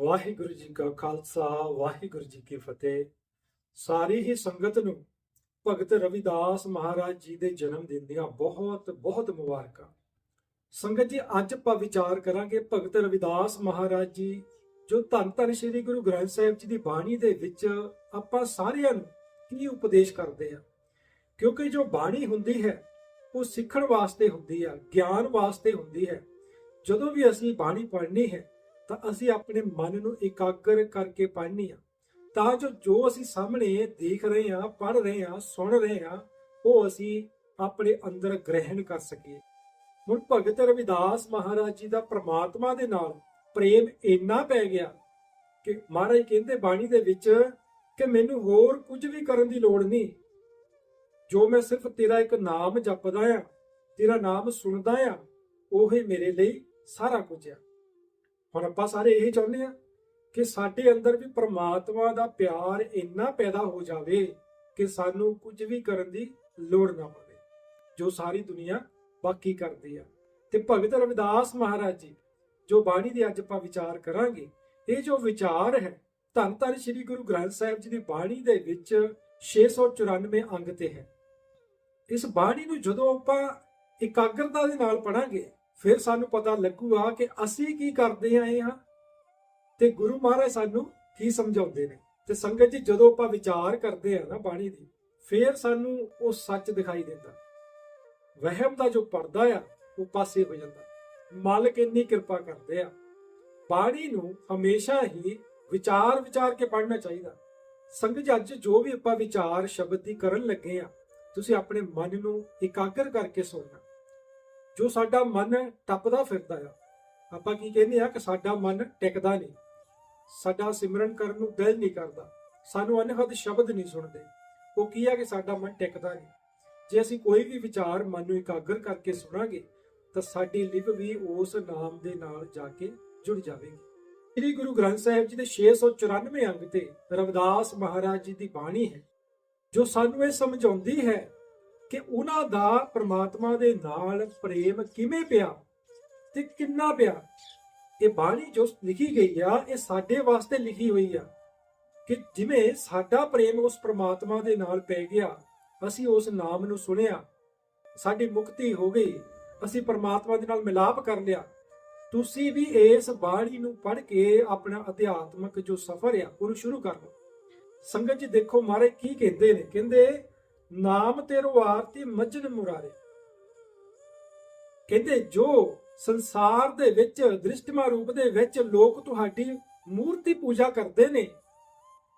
ਵਾਹਿਗੁਰੂ ਜੀ ਕਾ ਖਾਲਸਾ, ਵਾਹਿਗੁਰੂ ਜੀ ਕੀ ਫਤਿਹ। ਸਾਰੀ ਹੀ ਸੰਗਤ ਨੂੰ ਭਗਤ ਰਵਿਦਾਸ ਮਹਾਰਾਜ ਜੀ ਦੇ ਜਨਮ ਦਿਨ ਦੀਆਂ ਬਹੁਤ ਬਹੁਤ ਮੁਬਾਰਕਾਂ। ਸੰਗਤ ਜੀ, ਅੱਜ ਆਪਾਂ ਵਿਚਾਰ ਕਰਾਂਗੇ ਭਗਤ ਰਵਿਦਾਸ ਮਹਾਰਾਜ ਜੀ, ਜੋ ਧੰਨ ਧੰਨ ਸ੍ਰੀ ਗੁਰੂ ਗ੍ਰੰਥ ਸਾਹਿਬ ਜੀ ਦੀ ਬਾਣੀ ਦੇ ਵਿੱਚ ਆਪਾਂ ਸਾਰਿਆਂ ਨੂੰ ਕੀ ਉਪਦੇਸ਼ ਕਰਦੇ ਆ ਕਿਉਂਕਿ ਜੋ ਬਾਣੀ ਹੁੰਦੀ ਹੈ, ਉਹ ਸਿੱਖਣ ਵਾਸਤੇ ਹੁੰਦੀ ਆ, ਗਿਆਨ ਵਾਸਤੇ ਹੁੰਦੀ ਹੈ। ਜਦੋਂ ਵੀ ਅਸੀਂ ਬਾਣੀ ਪੜ੍ਹਨੀ ਹੈ ਤਾਂ ਅਸੀਂ ਆਪਣੇ ਮਨ ਨੂੰ ਇਕਾਗਰ ਕਰਕੇ ਪੜ੍ਹਨੀ ਆ। ਤਾਂ ਜੋ ਜੋ ਅਸੀਂ ਸਾਹਮਣੇ ਦੇਖ ਰਹੇ ਹਾਂ, ਪੜ੍ਹ ਰਹੇ ਹਾਂ, ਸੁਣ ਰਹੇ ਹਾਂ, ਉਹ ਅਸੀਂ ਆਪਣੇ ਅੰਦਰ ਗ੍ਰਹਿਣ ਕਰ ਸਕੀਏ। ਹੁਣ ਭਗਤ ਰਵਿਦਾਸ ਮਹਾਰਾਜ ਜੀ ਦਾ ਪ੍ਰਮਾਤਮਾ ਦੇ ਨਾਲ ਪ੍ਰੇਮ ਇੰਨਾ ਪੈ ਗਿਆ ਕਿ ਮਹਾਰਾਜ ਕਹਿੰਦੇ ਬਾਣੀ ਦੇ ਵਿੱਚ ਕਿ ਮੈਨੂੰ ਹੋਰ ਕੁਝ ਵੀ ਕਰਨ ਦੀ ਲੋੜ ਨਹੀਂ। ਜੋ ਮੈਂ ਸਿਰਫ ਤੇਰਾ ਇੱਕ ਨਾਮ ਜਪਦਾ ਆ, ਤੇਰਾ ਨਾਮ ਸੁਣਦਾ ਆ, ਉਹ ਹੀ ਮੇਰੇ ਲਈ ਸਾਰਾ ਕੁਝ ਆ। ਹੁਣ ਆਪਾਂ ਸਾਰੇ ਇਹ ਚਾਹੁੰਦੇ ਆ ਕਿ ਸਾਡੇ ਅੰਦਰ ਵੀ ਪ੍ਰਮਾਤਮਾ ਦਾ ਪਿਆਰ ਇੰਨਾ ਪੈਦਾ ਹੋ ਜਾਵੇ ਕਿ ਸਾਨੂੰ ਕੁਝ ਵੀ ਕਰਨ ਦੀ ਲੋੜ ਨਾ ਪਵੇ, ਜੋ ਸਾਰੀ ਦੁਨੀਆ ਬਾਕੀ ਕਰਦੀ ਆ। ਤੇ ਭਗਤ ਰਵਿਦਾਸ ਮਹਾਰਾਜ ਜੀ, ਜੋ ਬਾਣੀ ਦੇ ਅੱਜ ਆਪਾਂ ਵਿਚਾਰ ਕਰਾਂਗੇ, ਇਹ ਜੋ ਵਿਚਾਰ ਹੈ, ਧੰਨ ਧੰਨ ਸ੍ਰੀ ਗੁਰੂ ਗ੍ਰੰਥ ਸਾਹਿਬ ਜੀ ਦੀ ਬਾਣੀ ਦੇ ਵਿੱਚ 694 ਅੰਗ ਤੇ ਹੈ। ਇਸ ਬਾਣੀ ਨੂੰ ਜਦੋਂ ਆਪਾਂ ਇਕਾਗਰਤਾ ਦੇ ਨਾਲ ਪੜਾਂਗੇ ਫਿਰ ਸਾਨੂੰ ਪਤਾ ਲੱਗੂਗਾ ਕਿ ਅਸੀਂ ਕੀ ਕਰਦੇ ਆਏ ਹਾਂ ਤੇ ਗੁਰੂ ਮਹਾਰਾਜ ਸਾਨੂੰ ਕੀ ਸਮਝਾਉਂਦੇ ਨੇ। ਤੇ ਸੰਗਤ ਜੀ, ਜਦੋਂ ਆਪਾਂ ਵਿਚਾਰ ਕਰਦੇ ਆ ਨਾ ਬਾਣੀ ਦੀ, ਫਿਰ ਸਾਨੂੰ ਉਹ ਸੱਚ ਦਿਖਾਈ ਦਿੰਦਾ। ਵਹਿਮ ਦਾ ਜੋ ਪਰਦਾ ਆ, ਉਹ ਪਾਸੇ ਹੋ ਜਾਂਦਾ। ਮਾਲਕ ਇੰਨੀ ਕਿਰਪਾ ਕਰਦੇ ਆ। ਬਾਣੀ ਨੂੰ ਹਮੇਸ਼ਾ ਹੀ ਵਿਚਾਰ ਵਿਚਾਰ ਕੇ ਪੜ੍ਹਨਾ ਚਾਹੀਦਾ। ਸੰਗਤ ਜੀ, ਅੱਜ ਜੋ ਵੀ ਆਪਾਂ ਵਿਚਾਰ ਸ਼ਬਦ ਦੀ ਕਰਨ ਲੱਗੇ ਆ, ਤੁਸੀਂ ਆਪਣੇ ਮਨ ਨੂੰ ਇਕਾਗਰ ਕਰਕੇ ਸੁਣਨਾ। ਜੋ ਸਾਡਾ ਮਨ ਟੱਪਦਾ ਫਿਰਦਾ ਆ। ਆਪਾਂ ਕੀ ਕਹਿੰਦੇ ਆ ਕਿ ਸਾਡਾ ਮਨ ਟਿਕਦਾ ਨਹੀਂ। ਸਾਡਾ ਸਿਮਰਨ ਕਰਨ ਨੂੰ ਦਿਲ ਨਹੀਂ ਕਰਦਾ। ਸਾਨੂੰ ਅਨਹਦ ਸ਼ਬਦ ਨਹੀਂ ਸੁਣਦੇ। ਉਹ ਕੀ ਆ ਕਿ ਸਾਡਾ ਮਨ ਟਿਕਦਾ ਨਹੀਂ। ਜੇ ਅਸੀਂ ਕੋਈ ਵੀ ਵਿਚਾਰ ਮਨ ਨੂੰ ਇਕਾਗਰ ਕਰਕੇ ਸੁਣਾਂਗੇ, ਤਾਂ ਸਾਡੀ ਲਿਵ ਵੀ ਉਸ ਨਾਮ ਦੇ ਨਾਲ ਜਾ ਕੇ ਜੁੜ ਜਾਵੇਗੀ। ਸ੍ਰੀ ਗੁਰੂ ਗ੍ਰੰਥ ਸਾਹਿਬ ਜੀ ਦੇ 694 ਅੰਗ ਤੇ ਰਵਿਦਾਸ ਮਹਾਰਾਜ ਜੀ ਦੀ ਬਾਣੀ ਹੈ, ਜੋ ਸਾਨੂੰ ਇਹ ਸਮਝਾਉਂਦੀ ਹੈ ਕਿ ਉਹਨਾਂ ਦਾ ਪ੍ਰਮਾਤਮਾ ਦੇ ਨਾਲ ਪ੍ਰੇਮ ਕਿਵੇਂ ਪਿਆ ਤੇ ਕਿੰਨਾ ਪਿਆ? ਇਹ ਬਾਣੀ ਜੋ ਲਿਖੀ ਗਈ ਆ, ਇਹ ਸਾਡੇ ਵਾਸਤੇ ਲਿਖੀ ਹੋਈ ਆ ਕਿ ਜਿਵੇਂ ਸਾਡਾ ਪ੍ਰੇਮ ਉਸ ਪ੍ਰਮਾਤਮਾ ਦੇ ਨਾਲ ਪੈ ਗਿਆ, ਅਸੀਂ ਉਸ ਨਾਮ ਨੂੰ ਸੁਣਿਆ, ਸਾਡੀ ਮੁਕਤੀ ਹੋ ਗਈ, ਅਸੀਂ ਪ੍ਰਮਾਤਮਾ ਦੇ ਨਾਲ ਮਿਲਾਪ ਕਰ ਲਿਆ। ਤੁਸੀਂ ਵੀ ਇਸ ਬਾਣੀ ਨੂੰ ਪੜ੍ਹ ਕੇ ਆਪਣਾ ਅਧਿਆਤਮਕ ਜੋ ਸਫ਼ਰ ਆ, ਉਹਨੂੰ ਸ਼ੁਰੂ ਕਰ ਲਓ। ਸੰਗਤ ਜੀ ਦੇਖੋ ਮਹਾਰਾਜ ਕੀ ਕਹਿੰਦੇ ਨੇ? ਕਹਿੰਦੇ ਨਾਮ ਤੇਰੋ ਆਰਤੀ ਮਜਨ ਮੁਰਾਰੇ। ਕਹਿੰਦੇ, ਜੋ ਸੰਸਾਰ ਦੇ ਵਿੱਚ ਦ੍ਰਿਸ਼ਟਮਾ ਰੂਪ ਦੇ ਵਿੱਚ ਲੋਕ ਤੁਹਾਡੀ ਮੂਰਤੀ ਪੂਜਾ ਕਰਦੇ ਨੇ,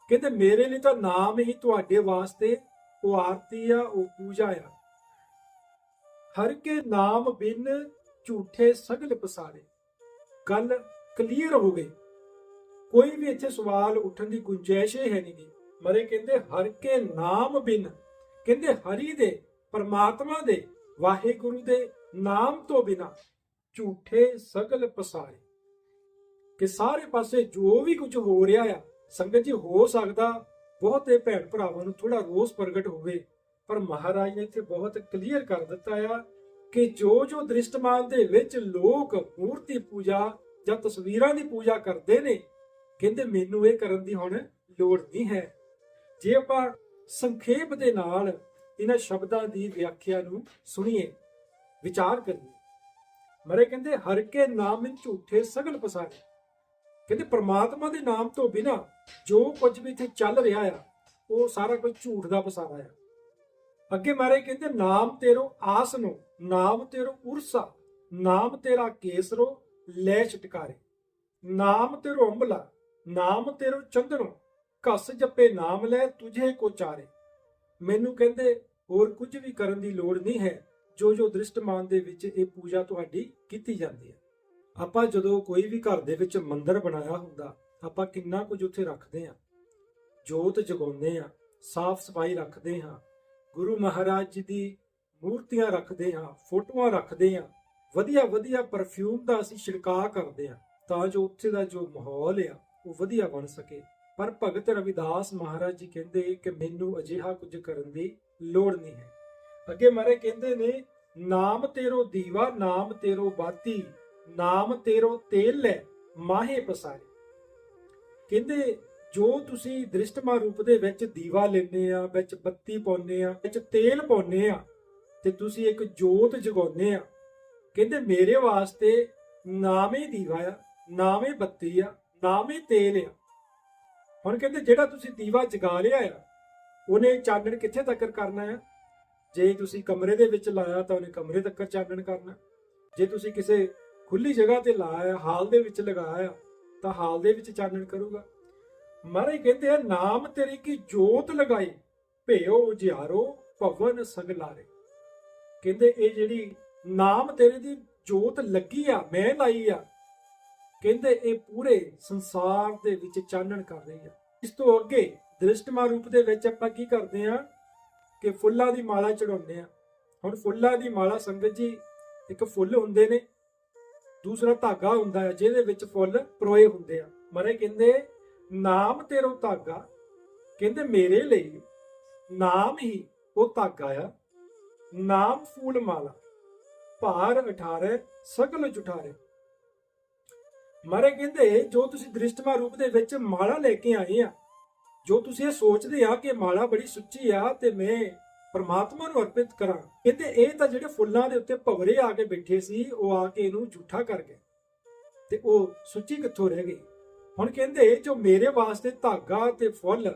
ਕਹਿੰਦੇ, ਮੇਰੇ ਲਈ ਤਾਂ ਨਾਮ ਹੀ ਤੁਹਾਡੇ ਵਾਸਤੇ ਉਹ ਆਰਤੀ ਆ, ਉਹ ਪੂਜਾ ਆ। ਹਰ ਕੇ ਨਾਮ ਬਿਨ ਝੂਠੇ ਸਗਲ ਪਸਾਰੇ। ਗੱਲ ਕਲੀਅਰ ਹੋ ਗਈ। ਕੋਈ ਵੀ ਇੱਥੇ ਸਵਾਲ ਉੱਠਣ ਦੀ ਗੁੰਜਾਇਸ਼ ਹੈ ਨਹੀਂ ਮਰੇ ਕਹਿੰਦੇ, ਹਰ ਕੇ ਨਾਮ ਬਿਨ ਕਹਿੰਦੇ ਹਰੀ ਦੇ, ਪਰਮਾਤਮਾ ਦੇ, ਵਾਹਿਗੁਰੂ ਦੇ ਨਾਮ ਤੋਂ ਬਿਨਾ ਝੂਠੇ ਸਗਲ ਪਸਾਰੇ ਕਿ ਸਾਰੇ ਪਾਸੇ ਜੋ ਵੀ ਕੁਝ ਹੋ ਰਿਹਾ ਆ, ਸੰਗਤ ਜੀ ਹੋ ਸਕਦਾ, ਬਹੁਤੇ ਭੈਣ ਭਰਾਵਾਂ ਨੂੰ ਥੋੜਾ ਰੋਸ ਪ੍ਰਗਟ ਹੋਵੇ, ਪਰ ਮਹਾਰਾਜ ਨੇ ਇੱਥੇ ਬਹੁਤ ਕਲੀਅਰ ਕਰ ਦਿੱਤਾ ਆ ਕਿ ਜੋ ਜੋ ਦ੍ਰਿਸ਼ਟਮਾਨ ਦੇ ਵਿੱਚ ਲੋਕ ਮੂਰਤੀ ਪੂਜਾ ਜਾਂ ਤਸਵੀਰਾਂ ਦੀ ਪੂਜਾ ਕਰਦੇ ਨੇ, ਕਹਿੰਦੇ ਮੈਨੂੰ ਇਹ ਕਰਨ ਦੀ ਹੁਣ ਲੋੜ ਨਹੀਂ ਹੈ। ਜੇ ਆਪਾਂ ਸੰਖੇਪ ਦੇ ਨਾਲ ਇਹਨਾਂ ਸ਼ਬਦਾਂ ਦੀ ਵਿਆਖਿਆ ਨੂੰ ਸੁਣੀਏ, ਵਿਚਾਰ ਕਰੀਏ। ਮਰੇ ਕਹਿੰਦੇ, ਹਰ ਕੇ ਨਾਮ ਇਨ ਝੂਠੇ ਸਗਲ ਪਸਾਰੇ। ਕਹਿੰਦੇ, ਪ੍ਰਮਾਤਮਾ ਦੇ ਨਾਮ ਤੋਂ ਬਿਨਾ ਜੋ ਕੁਝ ਵੀ ਇੱਥੇ ਚੱਲ ਰਿਹਾ ਆ, ਉਹ ਸਾਰਾ ਕੁਝ ਝੂਠ ਦਾ ਪਸਾਰਾ ਆ। ਅੱਗੇ ਮਾਰੇ ਕਹਿੰਦੇ, ਨਾਮ ਤੇਰੋ ਨੂੰ, ਨਾਮ ਤੇਰੋ ਉਰਸਾ, ਨਾਮ ਤੇਰਾ ਕੇਸਰੋ ਲੈ ਛਟਕਾਰੇ। ਨਾਮ ਤੇਰੋ ਅੰਬਲਾ, ਨਾਮ ਤੇਰੋ ਚੰਦਨੋ ਘਸ ਜੱਪੇ ਨਾਮ ਲੈ ਤੁਝੇ ਕੋ ਚਾਰੇ। ਮੈਨੂੰ ਕਹਿੰਦੇ, ਹੋਰ ਕੁਝ ਵੀ ਕਰਨ ਦੀ ਲੋੜ ਨਹੀਂ ਹੈ। ਜੋ ਜੋ ਦ੍ਰਿਸ਼ਟਮਾਨ ਦੇ ਵਿੱਚ ਇਹ ਪੂਜਾ ਤੁਹਾਡੀ ਕੀਤੀ ਜਾਂਦੀ ਹੈ। ਆਪਾਂ ਜਦੋਂ ਕੋਈ ਵੀ ਘਰ ਦੇ ਵਿੱਚ ਮੰਦਿਰ ਬਣਾਇਆ ਹੁੰਦਾ, ਆਪਾਂ ਕਿੰਨਾ ਕੁਝ ਉੱਥੇ ਰੱਖਦੇ ਆ ਜੋਤ ਜਗਾਉਂਦੇ ਆ ਸਾਫ਼ ਸਫ਼ਾਈ ਰੱਖਦੇ ਹਾਂ। ਗੁਰੂ ਮਹਾਰਾਜ ਜੀ ਦੀ ਮੂਰਤੀਆਂ ਰੱਖਦੇ ਹਾਂ, ਫੋਟੋਆਂ ਰੱਖਦੇ ਹਾਂ। ਵਧੀਆ ਵਧੀਆ ਪਰਫਿਊਮ ਦਾ ਅਸੀਂ ਛਿੜਕਾਅ ਕਰਦੇ ਹਾਂ, ਤਾਂ ਜੋ ਉੱਥੇ ਦਾ ਜੋ ਮਾਹੌਲ ਆ, ਉਹ ਵਧੀਆ ਬਣ ਸਕੇ। ਪਰ ਭਗਤ ਰਵਿਦਾਸ ਮਹਾਰਾਜ ਜੀ ਕਹਿੰਦੇ ਕਿ ਮੈਨੂੰ ਅਜਿਹਾ ਕੁਝ ਕਰਨ ਦੀ ਲੋੜ ਨਹੀਂ ਹੈ। ਅੱਗੇ ਮਾਰੇ ਕਹਿੰਦੇ ਨੇ, ਨਾਮ ਤੇਰੋ ਦੀਵਾ, ਨਾਮ ਤੇਰੋ ਬਾਤੀ, ਨਾਮ ਤੇਰੋ ਤੇਲ ਲੈ, ਮਾਹੇ ਪਸਾਰੇ। ਕਹਿੰਦੇ, ਜੋ ਤੁਸੀਂ ਦ੍ਰਿਸ਼ਟਮਾ ਰੂਪ ਦੇ ਵਿੱਚ ਦੀਵਾ ਲੈਨੇ ਆ, ਵਿੱਚ ਬੱਤੀ ਪਾਉਨੇ ਆ, ਵਿੱਚ ਤੇਲ ਪਾਉਨੇ ਆ, ਤੇ ਤੁਸੀਂ ਇੱਕ ਜੋਤ ਜਗਾਉਨੇ ਆ, ਕਹਿੰਦੇ ਮੇਰੇ ਵਾਸਤੇ ਨਾਮੇ ਦੀਵਾ ਆ, ਨਾਮੇ ਬੱਤੀ ਆ, ਨਾਮੇ ਤੇਲ ਆ। ਹੁਣ ਕਹਿੰਦੇ ਜਿਹੜਾ ਤੁਸੀਂ ਦੀਵਾ ਜਗਾ ਲਿਆ ਆ, ਉਹਨੇ ਚਾਨਣ ਕਿੱਥੇ ਤੱਕ ਕਰਨਾ ਆ? ਜੇ ਤੁਸੀਂ ਕਮਰੇ ਦੇ ਵਿੱਚ ਲਾਇਆ ਤਾਂ ਉਹਨੇ ਕਮਰੇ ਤੱਕ ਚਾਨਣ ਕਰਨਾ। ਜੇ ਤੁਸੀਂ ਕਿਸੇ ਖੁੱਲੀ ਜਗ੍ਹਾ ਤੇ ਲਾਇਆ, ਹਾਲ ਦੇ ਵਿੱਚ ਲਗਾਇਆ, ਤਾਂ ਹਾਲ ਦੇ ਵਿੱਚ ਚਾਨਣ ਕਰੂਗਾ। ਮਹਾਰਾਜ ਕਹਿੰਦੇ ਆ, ਨਾਮ ਤੇਰੀ ਕੀ ਜੋਤ ਲਗਾਈ? ਭਿਓ, ਉਜਿਆਰੋ, ਭਵਨ ਸੰਗ ਲਾਰੇ ਕਹਿੰਦੇ ਇਹ ਜਿਹੜੀ ਨਾਮ ਤੇਰੇ ਦੀ ਜੋਤ ਲੱਗੀ ਆ, ਮੈਂ ਲਾਈ ਆ ਕਹਿੰਦੇ ਇਹ ਪੂਰੇ ਸੰਸਾਰ ਦੇ ਵਿੱਚ ਚਾਨਣ ਕਰ ਰਹੀ ਆ ਇਸ ਤੋਂ ਅੱਗੇ ਦ੍ਰਿਸ਼ਟਮਾ ਰੂਪ ਦੇ ਵਿੱਚ ਆਪਾਂ ਕੀ ਕਰਦੇ ਆ ਕਿ ਫੁੱਲਾਂ ਦੀ ਮਾਲਾ ਚੜਾਉਂਦੇ ਆ ਹੁਣ ਫੁੱਲਾਂ ਦੀ ਮਾਲਾ ਸੰਗਤ ਜੀ ਇੱਕ ਫੁੱਲ ਹੁੰਦੇ ਨੇ, ਦੂਸਰਾ ਧਾਗਾ ਹੁੰਦਾ ਹੈ ਜਿਹਦੇ ਵਿੱਚ ਫੁੱਲ ਪਰੋਏ ਹੁੰਦੇ ਆ। ਮਰੇ ਕਹਿੰਦੇ, ਨਾਮ ਤੇਰੋ ਧਾਗਾ। ਕਹਿੰਦੇ, ਮੇਰੇ ਲਈ ਨਾਮ ਹੀ ਉਹ ਧਾਗਾ ਆ। ਨਾਮ ਫੂਲ ਮਾਲਾ। ਭਾਰ 18 ਸਗਲ ਜੁਠਾਰੇ। ਮਾਰੇ ਕਹਿੰਦੇ, ਜੋ ਤੁਸੀਂ ਦ੍ਰਿਸ਼ਟਮਾ ਰੂਪ ਦੇ ਵਿੱਚ ਮਾਲਾ ਲੈ ਕੇ ਆਏ ਆ, ਜੋ ਤੁਸੀਂ ਇਹ ਸੋਚਦੇ ਆ ਕਿ ਮਾਲਾ ਬੜੀ ਸੁੱਚੀ ਆ ਤੇ ਮੈਂ ਪਰਮਾਤਮਾ ਨੂੰ ਅਰਪਿਤ ਕਰਾਂ, ਕਹਿੰਦੇ ਇਹ ਤਾਂ ਜਿਹੜੇ ਫੁੱਲਾਂ ਦੇ ਉੱਤੇ ਭਵਰੇ ਆ ਕੇ ਬੈਠੇ ਸੀ, ਉਹ ਆ ਕੇ ਇਹਨੂੰ ਝੂਠਾ ਕਰ ਗਏ ਤੇ ਉਹ ਸੁੱਚੀ ਕਿੱਥੋਂ ਰਹਿ ਗਈ ਹੁਣ ਕਹਿੰਦੇ, ਜੋ ਮੇਰੇ ਵਾਸਤੇ ਧਾਗਾ ਤੇ ਫੁੱਲ,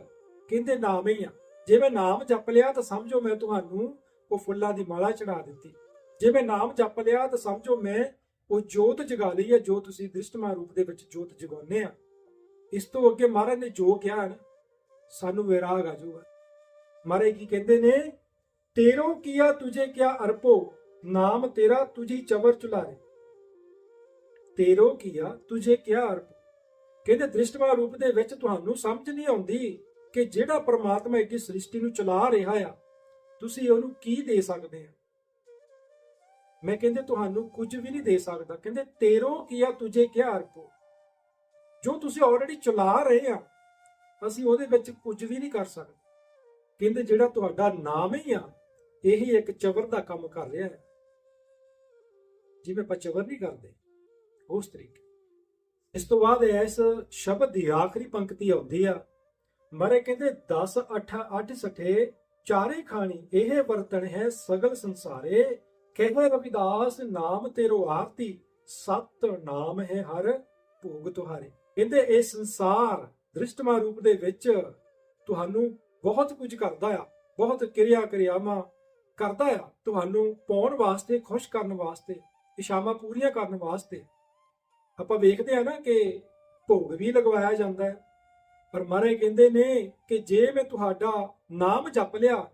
ਕਹਿੰਦੇ ਨਾਮ ਹੀ ਆ। ਜੇ ਮੈਂ ਨਾਮ ਜਪ ਲਿਆ ਤਾਂ ਸਮਝੋ ਮੈਂ ਤੁਹਾਨੂੰ ਉਹ ਫੁੱਲਾਂ ਦੀ ਮਾਲਾ ਚੜਾ ਦਿੱਤੀ। ਜੇ ਮੈਂ ਨਾਮ ਜਪ ਲਿਆ ਤਾਂ ਸਮਝੋ ਮੈਂ ਉਹ ਜੋਤ ਜਗਾ ਲਈ ਹੈ, ਜੋ ਤੁਸੀਂ ਦ੍ਰਿਸ਼ਟਮਾ ਰੂਪ ਦੇ ਵਿੱਚ ਜੋਤ ਜਗਾਉਂਦੇ ਆ। ਇਸ ਤੋਂ ਅੱਗੇ ਮਹਾਰਾਜ ਨੇ ਜੋ ਕਿਹਾ ਨਾ, ਸਾਨੂੰ ਵਿਰਾਗ ਆ ਜਾਊਗਾ। ਮਹਾਰਾਜ ਕੀ ਕਹਿੰਦੇ ਨੇ, ਤੇਰੋ ਕੀਆ ਤੁਝੇ ਕਿਆ ਅਰਪੋ, ਨਾਮ ਤੇਰਾ ਤੁਝੀ ਚਵਰ ਚੁਲਾਰੇ। ਤੇਰੋ ਕੀਆ ਤੁਝੇ ਕਿਆ ਅਰਪੋ। ਕਹਿੰਦੇ ਦ੍ਰਿਸ਼ਟਮਾ ਰੂਪ ਦੇ ਵਿੱਚ ਤੁਹਾਨੂੰ ਸਮਝ ਨਹੀਂ ਆਉਂਦੀ ਕਿ ਜਿਹੜਾ ਪਰਮਾਤਮਾ ਇੱਕ ਸ੍ਰਿਸ਼ਟੀ ਨੂੰ ਚਲਾ ਰਿਹਾ ਆ, ਤੁਸੀਂ ਉਹਨੂੰ ਕੀ ਦੇ ਸਕਦੇ ਆ? ਮੈਂ ਕਹਿੰਦੇ ਤੁਹਾਨੂੰ ਕੁਝ ਵੀ ਨਹੀਂ ਦੇ ਸਕਦਾ। ਕਹਿੰਦੇ, ਤੇਰੋਂ ਕੀਆ ਤੁਝੇ ਕਿਆ ਅਰਪੋ ਜੋ ਤੁਸੀਂ ਆਲਰੇਡੀ ਚਲਾ ਰਹੇ ਆ, ਅਸੀਂ ਉਹਦੇ ਵਿੱਚ ਕੁਝ ਵੀ ਨਹੀਂ ਕਰ ਸਕਦੇ। ਕਹਿੰਦੇ, ਜਿਹੜਾ ਤੁਹਾਡਾ ਨਾਮ ਹੀ ਆ, ਇਹੀ ਇੱਕ ਚਵਰ ਦਾ ਕੰਮ ਕਰ ਰਿਹਾ ਹੈ। ਜਿਵੇਂ ਆਪਾਂ ਚਵਰ ਨਹੀਂ ਕਰਦੇ, ਉਸ ਤਰੀਕੇ। ਇਸ ਤੋਂ ਬਾਅਦ ਇਸ ਸ਼ਬਦ ਦੀ ਆਖਰੀ ਪੰਕਤੀ ਆਉਂਦੀ ਆ। ਮਰੇ ਕਹਿੰਦੇ 10 8 8 ਸਠੇ ਚਾਰੇ ਖਾਣੀ, ਇਹ ਵਰਤਣ ਹੈ ਸਗਲ ਸੰਸਾਰੇ। ਕਹੇ ਰਵਿਦਾਸ ਨਾਮ ਤੇਰੋ ਆਰਤੀ, ਸਤ ਨਾਮ ਹੈ ਹਰ ਭੋਗ ਤੁਹਾਰੇ। ਕਹਿੰਦੇ ਇਹ ਸੰਸਾਰ ਦ੍ਰਿਸ਼ਟਮਾ ਰੂਪ ਦੇ ਵਿੱਚ ਤੁਹਾਨੂੰ ਬਹੁਤ ਕੁਝ ਕਰਦਾ ਆ, ਬਹੁਤ ਕਿਰਿਆ ਕਿਰਿਆਵਾਂ ਕਰਦਾ ਆ, ਤੁਹਾਨੂੰ ਪਾਉਣ ਵਾਸਤੇ, ਖੁਸ਼ ਕਰਨ ਵਾਸਤੇ ਇਸ਼ਾਵਾਂ ਪੂਰੀਆਂ ਕਰਨ ਵਾਸਤੇ। ਆਪਾਂ ਵੇਖਦੇ ਆ ਨਾ ਕਿ ਭੋਗ ਵੀ ਲਗਵਾਇਆ ਜਾਂਦਾ ਹੈ, ਪਰ ਮਹਾਰਾਜ ਕਹਿੰਦੇ ਨੇ ਕਿ ਜੇ ਮੈਂ ਤੁਹਾਡਾ ਨਾਮ ਜਪ ਲਿਆ,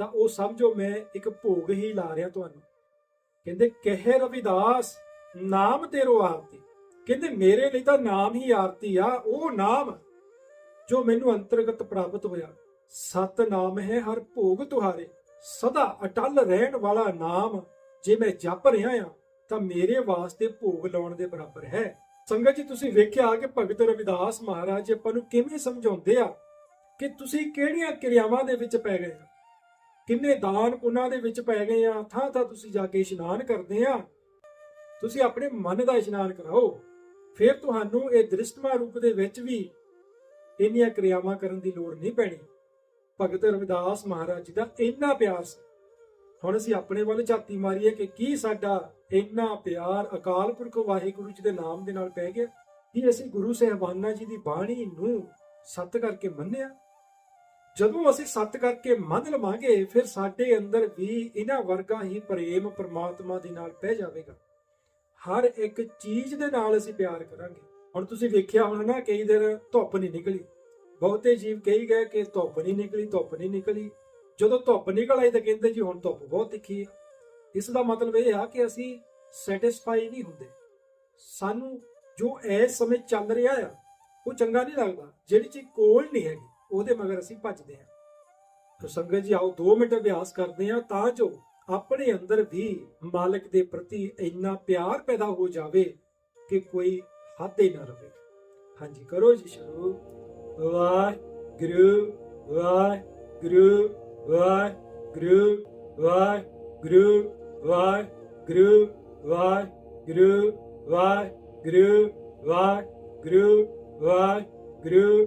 ਤਾਂ ਉਹ ਸਮਝੋ ਮੈਂ ਇੱਕ ਭੋਗ ਹੀ ਲਾ ਰਿਹਾ ਤੁਹਾਨੂੰ। ਕਹਿੰਦੇ, ਕਹੇ ਰਵਿਦਾਸ, ਨਾਮ ਤੇਰੋ ਆਰਤੀ। ਕਹਿੰਦੇ, ਮੇਰੇ ਲਈ ਤਾਂ ਨਾਮ ਹੀ ਆਰਤੀ ਆ, ਉਹ ਨਾਮ ਜੋ ਮੈਨੂੰ ਅੰਤਰਗਤ ਪ੍ਰਾਪਤ ਹੋਇਆ। ਸਤ ਨਾਮ ਹੈ ਹਰ ਭੋਗ ਤੁਹਾਰੇ। ਸਦਾ ਅਟਲ ਰਹਿਣ ਵਾਲਾ ਨਾਮ, ਜੇ ਮੈਂ ਜਪ ਰਿਹਾ ਆ ਤਾਂ ਮੇਰੇ ਵਾਸਤੇ ਭੋਗ ਲਾਉਣ ਦੇ ਬਰਾਬਰ ਹੈ। ਸੰਗਤ ਜੀ, ਤੁਸੀਂ ਵੇਖਿਆ ਕਿ ਭਗਤ ਰਵਿਦਾਸ ਮਹਾਰਾਜ ਆਪਾਂ ਨੂੰ ਕਿਵੇਂ ਸਮਝਾਉਂਦੇ ਆ ਕਿ ਤੁਸੀਂ ਕਿਹੜੀਆਂ ਕਿਰਿਆਵਾਂ ਦੇ ਵਿੱਚ ਪੈ ਗਏ ਕਿੰਨੇ ਦਾਨ ਪੁੰਨਾਂ ਦੇ ਵਿੱਚ ਪੈ ਗਏ ਆ, ਥਾਂ ਥਾਂ ਤੁਸੀਂ ਜਾ ਕੇ ਇਸ਼ਨਾਨ ਕਰਦੇ ਆ। ਤੁਸੀਂ ਆਪਣੇ ਮਨ ਦਾ ਇਸ਼ਨਾਨ ਕਰਾਓ। ਫਿਰ ਤੁਹਾਨੂੰ ਇਹ ਦ੍ਰਿਸ਼ਟਮਾ ਰੂਪ ਦੇ ਵਿੱਚ ਵੀ ਇੰਨੀਆਂ ਕਿਰਿਆਵਾਂ ਕਰਨ ਦੀ ਲੋੜ ਨਹੀਂ ਪੈਣੀ। ਭਗਤ ਰਵਿਦਾਸ ਮਹਾਰਾਜ ਜੀ ਦਾ ਇੰਨਾ ਪਿਆਰ ਸੀ। ਹੁਣ ਅਸੀਂ ਆਪਣੇ ਵੱਲ ਝਾਤੀ ਮਾਰੀਏ ਕਿ ਕੀ ਸਾਡਾ ਇੰਨਾ ਪਿਆਰ ਅਕਾਲ ਪੁਰਖ ਵਾਹਿਗੁਰੂ ਜੀ ਦੇ ਨਾਮ ਦੇ ਨਾਲ ਪੈ ਗਿਆ। ਕੀ ਅਸੀਂ ਗੁਰੂ ਸਾਹਿਬਾਨਾਂ ਜੀ ਦੀ ਬਾਣੀ ਨੂੰ ਸੱਤ ਕਰਕੇ ਮੰਨਿਆ? ਜਦੋਂ ਅਸੀਂ ਸੱਤ ਕਰਕੇ ਮੰਨ ਲਵਾਂਗੇ, ਫਿਰ ਸਾਡੇ ਅੰਦਰ ਵੀ ਇਹਨਾਂ ਵਰਗਾ ਹੀ ਪ੍ਰੇਮ ਪ੍ਰਮਾਤਮਾ ਦੇ ਨਾਲ ਪੈ ਜਾਵੇਗਾ। ਹਰ ਇੱਕ ਚੀਜ਼ ਦੇ ਨਾਲ ਅਸੀਂ ਪਿਆਰ ਕਰਾਂਗੇ। ਹੁਣ ਤੁਸੀਂ ਵੇਖਿਆ ਹੋਣਾ ਨਾ, ਕਈ ਦਿਨ ਧੁੱਪ ਨਹੀਂ ਨਿਕਲੀ। ਬਹੁਤੇ ਜੀਵ ਕਹੀ ਗਏ ਕਿ ਧੁੱਪ ਨਹੀਂ ਨਿਕਲੀ, ਧੁੱਪ ਨਹੀਂ ਨਿਕਲੀ। ਜਦੋਂ ਧੁੱਪ ਨਿਕਲ ਆਈ ਤਾਂ ਕਹਿੰਦੇ ਜੀ, ਹੁਣ ਧੁੱਪ ਬਹੁਤ ਤਿੱਖੀ ਹੈ ਇਸ ਦਾ ਮਤਲਬ ਇਹ ਆ ਕਿ ਅਸੀਂ ਸੈਟੀਸਫਾਈ ਨਹੀਂ ਹੁੰਦੇ। ਸਾਨੂੰ ਜੋ ਇਸ ਸਮੇਂ ਚੱਲ ਰਿਹਾ ਆ, ਉਹ ਚੰਗਾ ਨਹੀਂ ਲੱਗਦਾ। ਜਿਹੜੀ ਚੀਜ਼ ਕੋਲ ਨਹੀਂ ਹੈਗੀ ਉਹਦੇ ਮਗਰ ਅਸੀਂ ਭੱਜਦੇ ਹਾਂ ਤਾਂ ਸੰਗਤ ਜੀ ਆਓ 2 ਮਿੰਟ ਅਭਿਆਸ ਕਰਦੇ ਹਾਂ ਤਾਂ ਜੋ ਆਪਣੇ ਅੰਦਰ ਵੀ ਮਾਲਕ ਦੇ ਪ੍ਰਤੀ ਇੰਨਾ ਪਿਆਰ ਪੈਦਾ ਹੋ ਜਾਵੇ ਕਿ ਕੋਈ ਹੱਦ ਹੀ ਨਾ ਰਵੇ ਹਾਂਜੀ ਕਰੋ ਜੀ ਸ਼ੁਰੂ ਵਾਹਿਗੁਰੂ ਵਾਹਿਗੁਰੂ ਵਾਹਿਗੁਰੂ ਵਾਹਿਗੁਰੂ ਵਾਹਿਗੁਰੂ ਵਾਹਿਗੁਰੂ ਵਾਹਿਗੁਰੂ ਵਾਹਿਗੁਰੂ ਵਾਹਿਗੁਰੂ